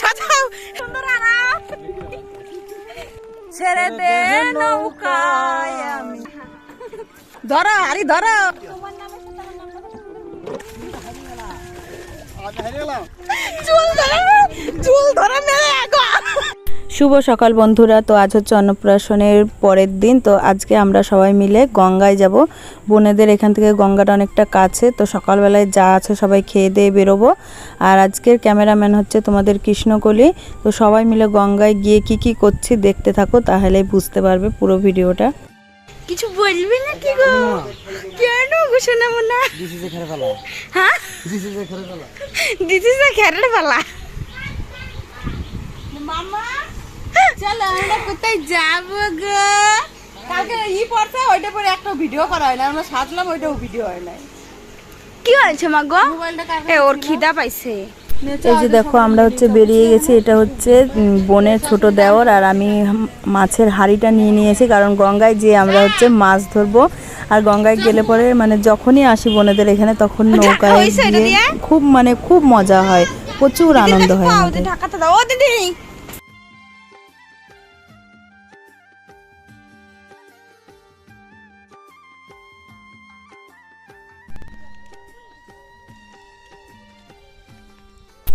সাজাও। সুন্দর আরাম ছেড়ে দে নৌকায় আমি। ধরো আরে ধরো। চুল ধরে চুল ধরে মেলে আগো। শুভ সকাল বন্ধুরা। তো আজ হচ্ছে অন্নপ্রাশনের পরের দিন। তো আজকে আমরা সবাই মিলে গঙ্গায় যাব। বোনেদের এখান থেকে গঙ্গাটা অনেকটা কাছে। তো সকালবেলায় যা আছে সবাই খেয়ে দিয়ে বেরোবো। আর আজকের ক্যামেরাম্যান হচ্ছে তোমাদের কৃষ্ণকলি। তো সবাই মিলে গঙ্গায় গিয়ে কি কি করছি দেখতে থাকো তাহলে বুঝতে পারবে পুরো ভিডিওটা। কিছু বলবি না কি গো? কেন গুছে নেব না হ্যাঁ? দিদি সে খেরে পালা মামা? চলো আমরা কোথায় যাব গো? কালকে ই পড়ছে ওইটা পরে একটা ভিডিও করা হয় না আমরা সাজলাম ওইটাও ভিডিও হয় নাই। কি হয়েছে মা গো? এ ওর খিদা পাইছে। এই যে দেখো আমরা হচ্ছে বেরিয়ে গেছি এটা হচ্ছে বোনের ছোট দেওর আর আমি মাছের হাঁড়িটা নিয়ে নিয়েছি কারণ গঙ্গায় যে আমরা হচ্ছে মাছ ধরবো। আর গঙ্গায় গেলে পরে মানে যখনই আসি বোনেদের এখানে তখন নৌকায় গিয়ে দিয়ে? খুব মানে খুব মজা হয়। প্রচুর আনন্দ হয় আমাদের। ঢাকাতে দাও। দিদি!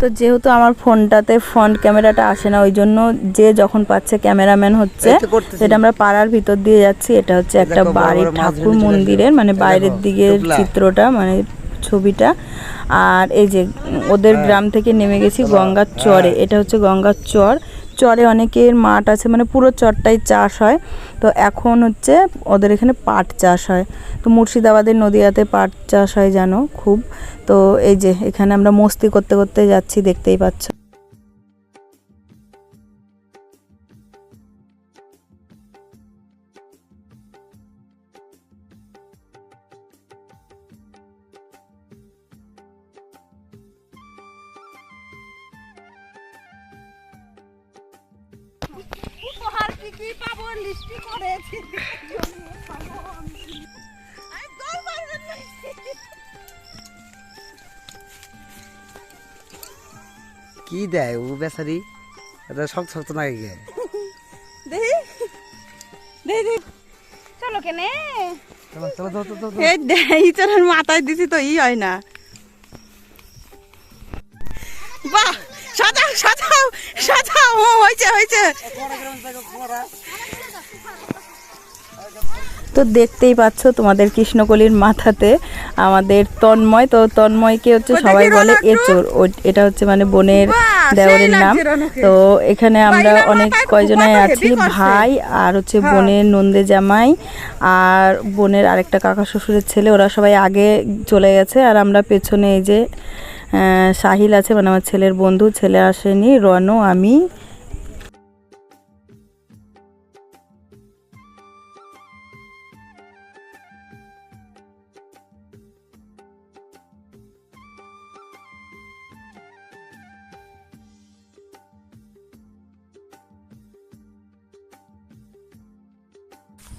তো যেহেতু আমার ফোনটাতে ফ্রন্ট ক্যামেরাটা আসে না ওই জন্য যে যখন পাচ্ছে ক্যামেরাম্যান হচ্ছে। যেটা আমরা পাড়ার ভিতর দিয়ে যাচ্ছি। এটা হচ্ছে একটা বাড়ির ঠাকুর মন্দিরের মানে বাইরের দিকের চিত্রটা মানে ছবিটা। আর এই যে ওদের হ্যাঁ। গ্রাম থেকে নেমে গেছি গঙ্গার চরে। এটা হচ্ছে গঙ্গার চর। চরে অনেকের মাঠ আছে মানে পুরো চরটাই চাষ হয়। তো এখন হচ্ছে ওদের এখানে পাট চাষ হয়। তো মুর্শিদাবাদের নদীয়াতে পাট চাষ হয় জানো খুব। তো এই যে এখানে আমরা মস্তি করতে করতে যাচ্ছি, দেখতেই পাচ্ছ। উপহার কি কি পাবো লিস্টি করেছি। আমি দৌড় মারবেন না কি দেয় ও বেচারি? এটা শক্ত শক্ত না গিয়ে চলো কেনে। চলো চলো চলো এই মাথায় দিছি তো ই হয় না। হয়েছে হয়েছে। তো দেখতেই পাচ্ছ তোমাদের কৃষ্ণকলির মাথাতে আমাদের তন্ময়। তো তন্ময়কে হচ্ছে সবাই বলে এচোর। এটা হচ্ছে মানে বোনের দেওরের নাম। তো এখানে আমরা অনেক মাথায় কয়জনাই আছি ভাই আর হচ্ছে হ্যাঁ। বোনের নন্দে জামাই আর বোনের আরেকটা কাকা শ্বশুরের ছেলে। ওরা সবাই আগে চলে গেছে আর আমরা পেছনে এই যে সাহিল আছে মানে আমার ছেলের বন্ধু। ছেলে আসেনি রনো আমি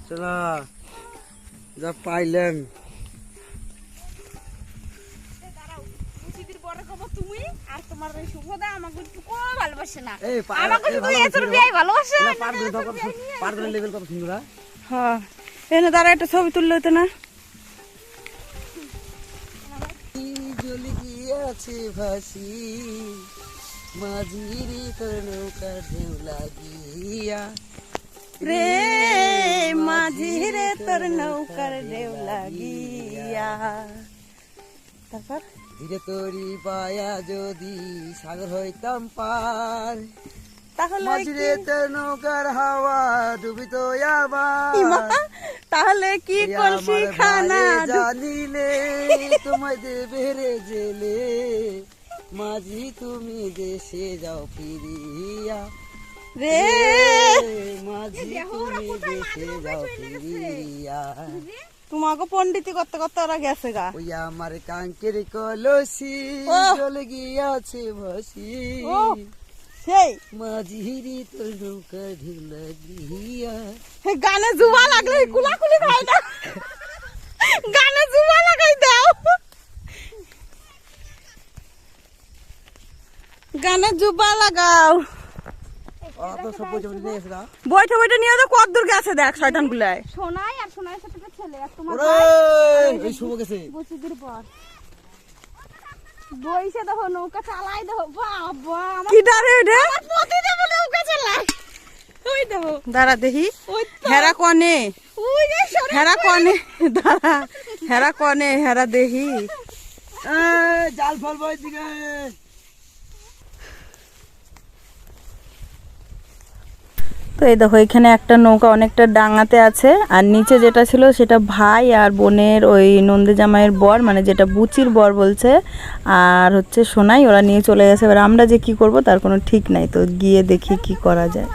হ্যাঁ? হ্যাঁ এনে দাঁড়া একটা ছবি তুললে তো না। ভাসি মাঝিরি তোর নৌকা ঢেউ লাগিয়া। রে মাঝি রে তোর নৌকার ঢেউ লাগিয়া তারপর ধীরে তরি পায়া যদি সাগর হইতাম পার তাহলে মাঝিরে তোর নৌকার হাওয়া ডুবিত আবার তাহলে কি আমার খানা জানিলে তোমায় দেবে রে জেলে মাঝি তুমি দেশে যাও ফিরিয়া রে মাঝি তুমি দেশে যাও ফিরিয়া। তোমাকে পন্ডিতি করতে করতে ওরা গেছে গা। ওই আমার কাঙ্কের কলসি। চলে গিয়াছে ভাসি। ও! সেই! মাঝিরি তোর নৌকা ঢিলা গিয়া হে গানে জুবা লাগলে কুলাকুলি খাই না। গানে জুবা লাগাই দাও। গানে জুবা লাগাও ওরা তো সব পয়সা নিয়ে গেছে না বইটা বইটা নিয়ে তো কত দূর গেছে দেখ শয়তান গুলাই সোনাই আর সোনাইয়ের সাথে একটা ছেলে আর তোমার এই শুভ গেছে। বছরদের পর বইসে দেখো নৌকা চালাই দেখো বাবা কি ডারে রে পতি দেবো নৌকা চালাই ওই দেখো। দাঁড়া দেখি। হেরা কনে? ওই যে হেরা কনে? দাঁড়া। হেরা কনে? হেরা দেখি। জাল ফল বই দিকে তো এই দেখো, এখানে একটা নৌকা অনেকটা ডাঙাতে আছে, আর নিচে যেটা ছিল সেটা ভাই আর বোনের ওই নন্দে জামাইয়ের বর মানে যেটা বুচির বর বলছে, আর হচ্ছে সোনাই, ওরা নিয়ে চলে গেছে। এবার আমরা যে কি করব তার কোনো ঠিক নাই, তো গিয়ে দেখি কি করা যায়।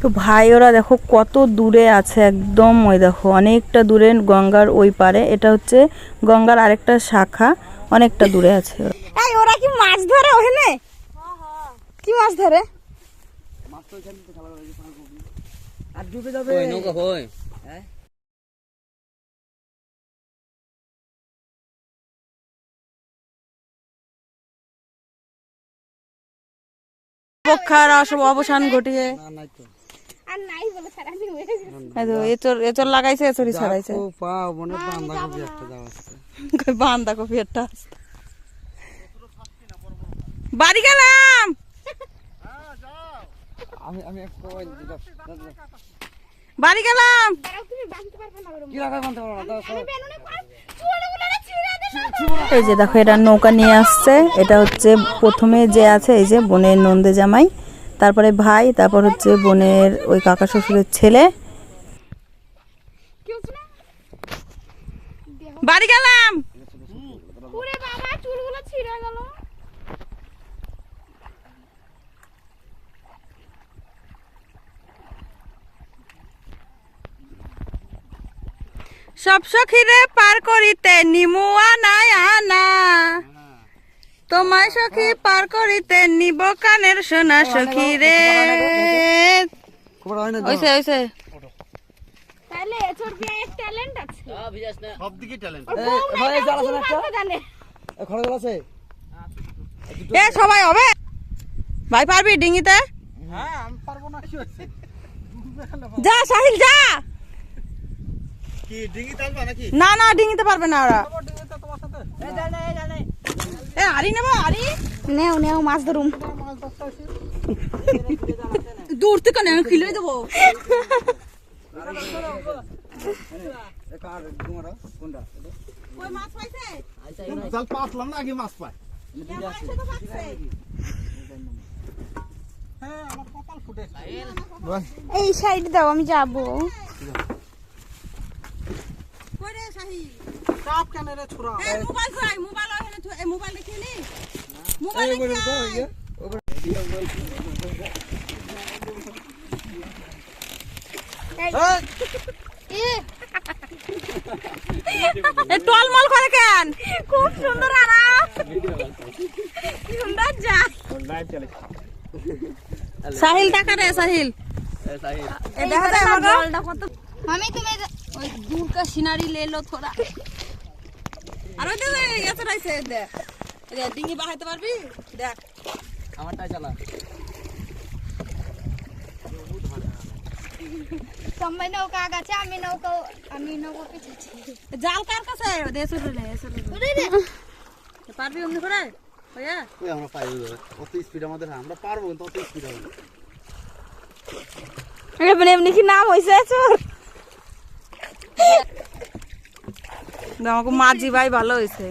তো ভাই ওরা দেখো কত দূরে আছে একদম ওই দেখো অনেকটা দূরে গঙ্গার ওই পারে। এটা হচ্ছে গঙ্গার আরেকটা শাখা অনেকটা দূরে আছে ওরা। এই ওরা কি মাছ ধরে ওখানে? কি মাছ ধরে? আর ডুবে যাবে। নৌকা হয়। হ্যাঁ পক্ষার অবসান ঘটিয়ে লাগাইছে এচরি ছাড়াইছে। ও পাও মনে বান্ধা কবি একটা বান্দা কপি একটা বাড়ি গেলাম! আমি আমি এক কই দিলাম বাড়ি গেলাম! এই যে দেখো এটা নৌকা নিয়ে আসছে। এটা হচ্ছে প্রথমে যে আছে এই যে বোনের নন্দে জামাই। তারপরে ভাই তারপর হচ্ছে বোনের ওই কাকা শ্বশুরের ছেলে। কি বাড়ি গেলাম। বাবা চুলগুলো ছিঁড়ে গেল। সব সখীরে পার করিতে নিমুয়া নাই আনা। তোমায় সখী পার করিতে নিব কানের সোনা সখী রে। না ওইসে ওইসে তাহলে বিয়ে এক ট্যালেন্ট আছে। আছে এ সবাই হবে? ভাই পারবি ডিঙিতে? হ্যাঁ আমি পারব না কি হচ্ছে? যা সাহিল যা। কি টানবা নাকি? না না ডিঙিতে পারবে না ওরা। তোমার সাথে। এ আরি নেব আরি। নেও নেও মাছ ধরুম। দূর থেকে নেই খিলে দেবো। এ কার তোমার কোনটা ওই মাছ পাইছে জাল পাতলাম না আগে মাছ পায়। হ্যাঁ আমার এই সাইড দাও আমি যাব। মোবাইল মোবাইল এই মোবাইল টলমল করে কেন? খুব সুন্দর আরাম। কি যা। সাহিল টাকা রে সাহিল। দেখা মামি তুমি দূর কা লে লো থোড়া। আর দেখ এত রাইছে দেখ রে ডিঙ্গি বাহাইতে পারবি? দেখ। আমারটাই চালা। সময় নৌকা আগাছে আমি নৌকা আমি নৌকা পিছাচ্ছি। জাল কার কাছে? দে শুরু রে। শুরু পারবি অমনি করে ভাইয়া ওই আমরা পাই অত স্পিড আমাদের হ্যাঁ, আমরা পারব কিন্তু অত স্পিড হবে না। এমনি এমনি কি নাম হইছে? চোর। আমাকে মাঝি ভাই ভালো হয়েছে।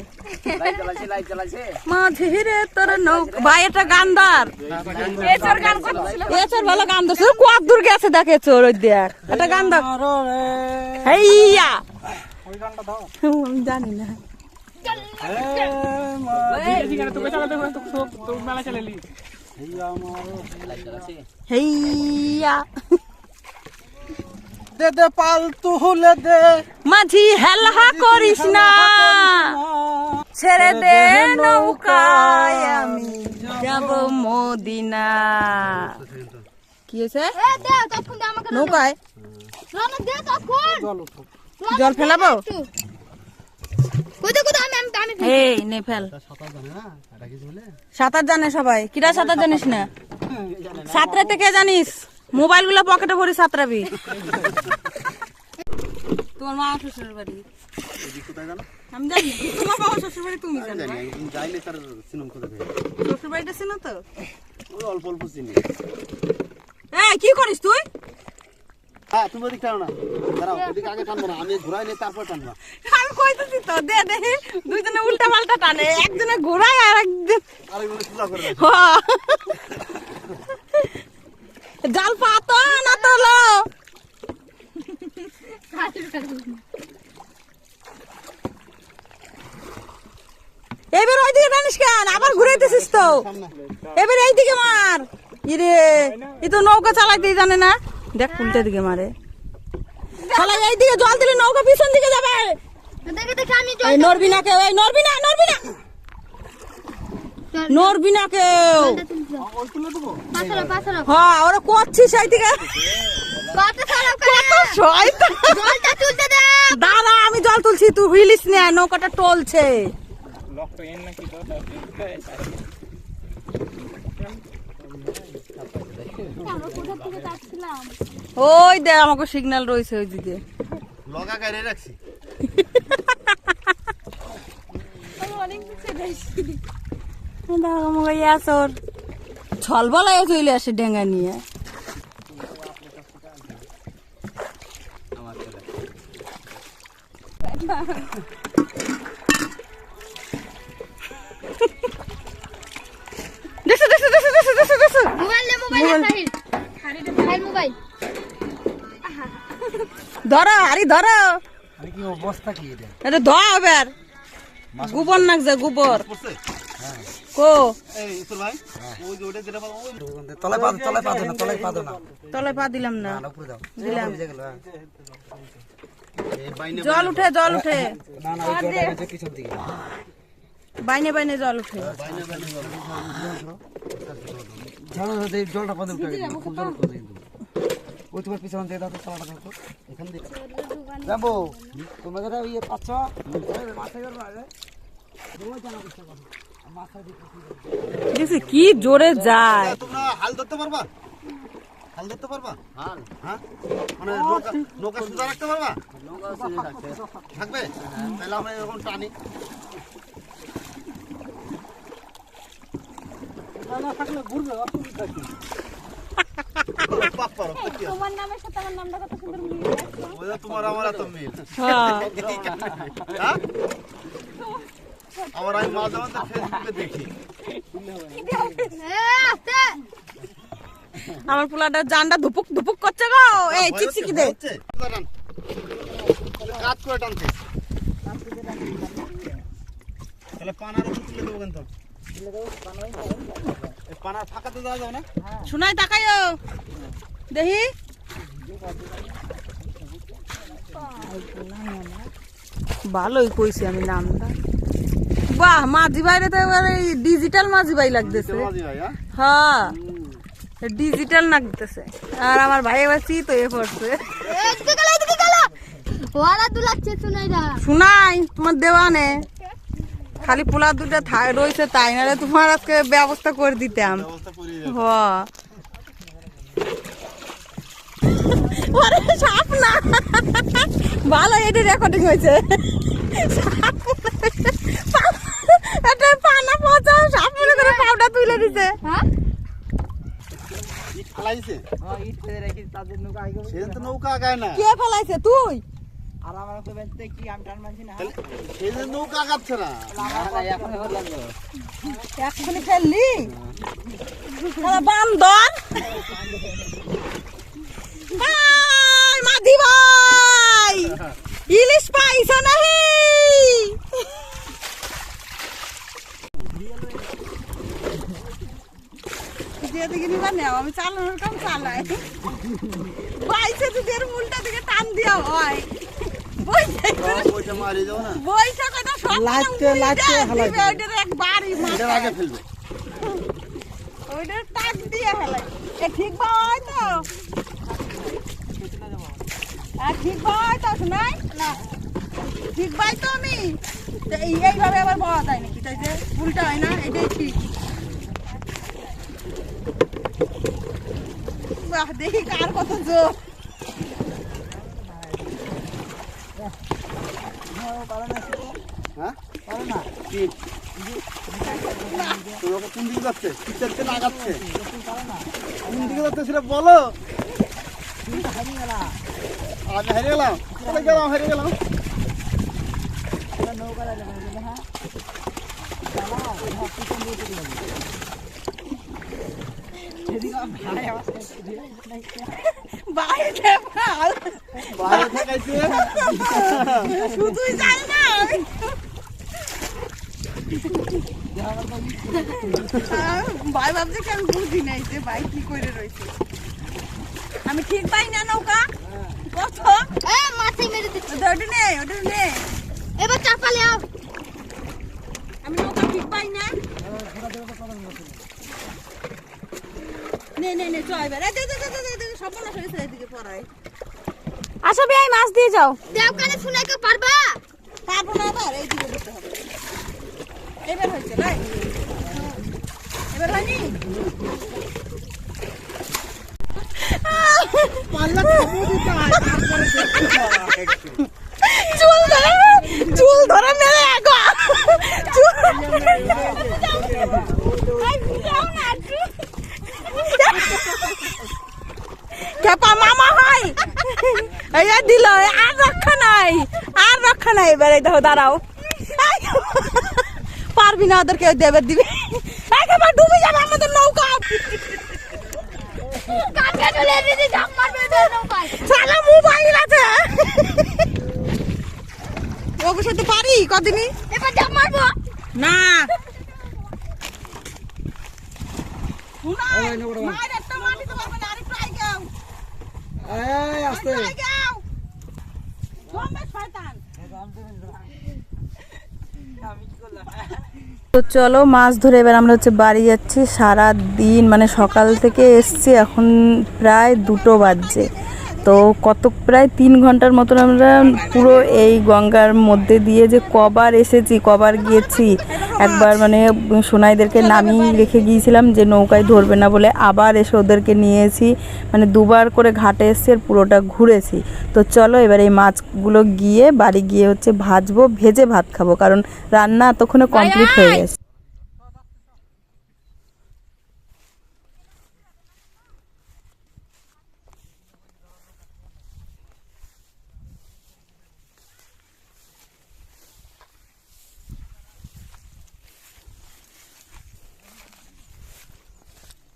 মাঝি রে তোর নৌকা। ভাই, এটা গান্দার এ চোর গান করতেছিল ভালো গান ধরছে কত দূর গেছে, দেখে চোর ওই দেখ। এটা গান দাও হেইয়া। আমি জানি না। হেইয়া। দে দে পালতু হলে দে। মাঝি হেলহা করিস না। ছেড়ে দে নৌকায় আমি যাব মদিনা। কি হয়েছে? এ দে তখন দে আমাকে নৌকায়? না না দে তখন। জল ফেলাবো? কোথায় কোথায় আমি আমি আমি এই নে ফেল। সাঁতার জানে না? এটা কিছু বলে? সাঁতার জানে সবাই। কিরা সাঁতার জানিস না। সাঁতরাতে কে জানিস? মোবাইলগুলো পকেটে ভরে সাঁতরাবি। তোমার মা শ্বশুর বাড়ি। আমি জানি। তোমার বাবা শ্বশুর বাড়ি তুমি জানো। জানি যাইলে তার সিনেম কোথায় শ্বশুর বাড়িটা চিনো তো? অল্প অল্প চিনি। এই কি করিস তুই? হ্যাঁ তুমি ওদিক টানো না। দাঁড়াও ওদিক আগে টানবো না আমি ঘুরাই নিয়ে তারপর টানবো। আমি কইতেছি তো দে দে। দুইজনে উল্টা পাল্টা টানে একজনে ঘোরায় আর একজন আরেকজনে সোজা করে দেয়। হ। জাল পাতো না তো লো এবার ওইদিকে টানিস কেন? আবার ঘুরাইতেছিস তো। এবার এইদিকে মার। ইরে এ তো নৌকা চালাইতেই জানে না। দেখ উল্টা দিকে মারে। শালা এইদিকে জল দিলে নৌকা পিছন দিকে যাবে। এই নড়বি না কেউ এই নড়বি না নড়বি না নড়বি না কেউ হ্যাঁ ওরা করছিস সেই দিকে কত সারা কত শয়তান। জলটা তুলতে দে। দাদা আমি জল তুলছি তুই হুইলিস না নৌকাটা টলছে। থেকে ওই দে আমাকে সিগন্যাল রয়েছে ওই দিকে। লগা গাড়ি রাখছি। অনেক কিছু দেখছি। আমাকে আসর ছল বলাই চলে আসে ডেঙ্গা নিয়ে। Mobile mobile mobile. ধরো আরে ধরো। আরে কি অবস্থা কি এটা? এটা ধোয়া হবে আর। গোবর নাকছে গোবর। পড়ছে? কো। এই ভাই ওই যে ওটা ওই তলায় পা তলায় পা না তলায় পা না। তলে পা দিলাম না। না উপরে দাও। দিলাম। ভিজে গেল হ্যাঁ। এই বাইনে জল উঠে জল উঠে। না না ওই জলটা ভিজে পিছন দিকে? বাইনে বাইনে জল উঠে। জানো না এই জলটা কত উঠে। খুব জল করে কিন্তু। ওই তোমার পিছন দিয়ে দাও তো তলাটা দাও এখান দিয়ে। যাব। তোমরা যারা ইয়ে পাচ্ছ মাথায় করবা আগে দেখছি কি জোরে যায়। তোমরা হাল ধরতে পারবা? হাল ধরতে পারবা? হাল? হ্যাঁ? মানে নৌকা নৌকা সোজা রাখতে পারবা? থাকবে? তাহলে আমরা এরকম টানি। বাপ পারো, তো কি? তোমার নামের সাথে আমার নামটা কত সুন্দর মিলে তোমার আমার এত মিল। হ্যাঁ? হ্যাঁ? আমার আমি মাঝে মাঝে ফেসবুকে দেখি। আমার পোলাটা জানটা ধুপুক ধুপুক করছে গো। এই চিকচিকি দে কাজ করে টানতে। তাহলে পানার উপর তুলে দেবো কিন্তু। পানার ফাঁকাতে দেওয়া যাবে না? শোনাই তাকাইও। দেখি ভালোই কইছি আমি নামটা। বাহ মাঝি বাইরে তো এবারে ডিজিটাল মাঝি বাই লাগতেছে। হ্যাঁ? হ্যাঁ। ডিজিটাল লাগতেছে। আর আমার ভাই এবার চিত হয়ে পড়ছে। শুনাই তোমার দেওয়ানে। খালি পোলা দুটা থা- রয়েছে তাই নাহলে তোমার আজকে ব্যবস্থা করে দিতাম। হ। সাপ না। ভালো এটি রেকর্ডিং হয়েছে। সাপ। এটা পানা পচা সাপ মনে করে পাউডার তুলে দিছে। হ্যাঁ? ফেলাইছে? হ্যাঁ ইট ফেলে রেখে তাদের নৌকা আগে সেদিন তো নৌকা আগায় না। কে ফেলাইছে? তুই? আর আমার তো কি আমি টান মানছি না সেদিন নৌকা আগাচ্ছে না। এখন লাগল এক্ষুনি ফেললি? শালা বান্দর ভাই মাঝি ভাই! ইলিশ পাইছো নাহি? নিবা নেও আমি চালানোর কাম চালাই। যদি এর উল্টা দিকে টান দিয়া হয়। ঠিক হয় তো? ঠিক তো শোনাই? না। ঠিক পাই তো আমি? এইভাবে আবার বলা যায় নাকি? তাই যে উল্টা হয় না এটাই ঠিক। দেখি কার কত জোর হ্যাঁ কোন দিকে যাচ্ছে টিচারকে লাগাচ্ছে কোন দিকে যাচ্ছে সেটা বলো আমি হারিয়ে গেলাম গেলাম হারিয়ে গেলাম বাইরে ভালো ভাই ভাবছে কি আমি বুঝি নাই যে ভাই কি করে রয়েছে আমি ঠিক পাই না নৌকা এবার চাপালে আমি নৌকা ঠিক পাই না। নে নে নে চল এবার। এই দে দে দে দে, দে, দে, সব হয়েছে এদিকে পড়ায়। আসো ভাই মাছ দিয়ে যাও। দেও কানে শুনে কেউ পারবা? পারব না আবার এইদিকে দিতে হবে। এবার হয়েছে এবার হয়নি? পাল্লা খাব দিতে হয় তারপরে দেখতে চুল ধরে চুল ধরে মেরে আগো চুল কেপা মামা হয় এই যে দিল আর রক্ষা নাই আর রক্ষা নাই। এবার এই দেখো দাঁড়াও। পারবি না ওদেরকে দেবে দিবি। একেবারে ডুবে যাবে আমাদের নৌকা। সালা মোবাইল আছে। ওকে সাথে পারি কদিনই? এবার ঝাপ মারবো। না। মায়ের একটা পারবে আস্তে আরেকটু আইগাও জমবে শয়তান তো চলো, মাছ ধরে এবার আমরা হচ্ছে বাড়ি যাচ্ছি। সারা দিন মানে সকাল থেকে এসছি, এখন প্রায় দুটো বাজছে। তো কত, প্রায় তিন ঘণ্টার মতন আমরা পুরো এই গঙ্গার মধ্যে দিয়ে যে কবার এসেছি, কবার গিয়েছি একবার মানে সোনাইদেরকে নামিয়ে রেখে গিয়েছিলাম যে নৌকায় ধরবে না বলে আবার এসে ওদেরকে নিয়েছি মানে দুবার করে ঘাটে এসছে আর পুরোটা ঘুরেছি। তো চলো এবার এই মাছগুলো গিয়ে বাড়ি গিয়ে হচ্ছে ভাজবো ভেজে ভাত খাব কারণ রান্না এতক্ষণে কমপ্লিট হয়ে গেছে।